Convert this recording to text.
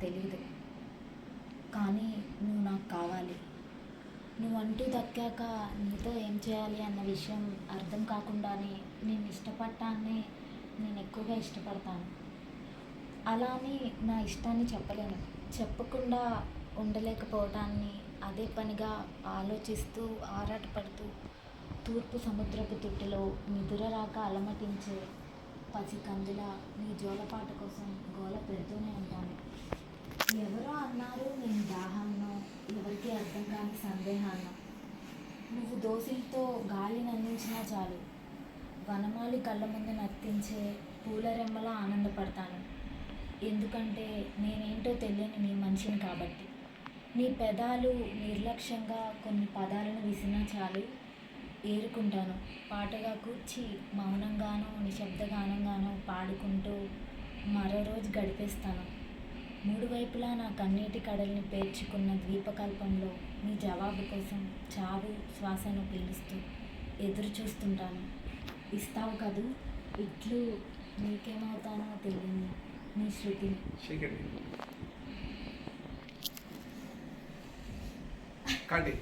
తెలియదు కానీ నువ్వు నాకు కావాలి. నువ్వు అంటూ దక్కాక నీతో ఏం చేయాలి అన్న విషయం అర్థం కాకుండానే నేను ఇష్టపడటాన్ని నేను ఎక్కువగా ఇష్టపడతాను. అలా అని నా ఇష్టాన్ని చెప్పలేను. చెప్పకుండా ఉండలేకపోవటాన్ని అదే పనిగా ఆలోచిస్తూ ఆరాటపడుతూ తూర్పు సముద్రపు తుట్టులో నిదుర రాక అలమటించే పసి కందుల నీ జోలపాట కోసం గోల పెడుతూనే ఉంటాను. ఎవరికి అర్థం నువ్వు దోసిలతో గాలిని అందించినా చాలు. వనమాలి కళ్ళ ముందు నర్తించే పూల రెమ్మలా ఆనందపడతాను. ఎందుకంటే నేనేంటో తెలియని నీ మనిషిని కాబట్టి. నీ పెదాలు నిర్లక్ష్యంగా కొన్ని పదాలను విసినా చాలు. ఏరుకుంటాను. పాటగా కూర్చి మౌనంగానో నిశ్శబ్దగానంగానో పాడుకుంటూ మరో రోజు గడిపేస్తాను. మూడు వైపులా నా కన్నీటి కడల్ని పేర్చుకున్న ద్వీపకల్పంలో మీ జవాబు కోసం చావు శ్వాసను పిలుస్తూ ఎదురు చూస్తుంటాను. ఇస్తావు కదూ? ఇట్లు నీకేమవుతానో తెలియని నీ శృతి. కండి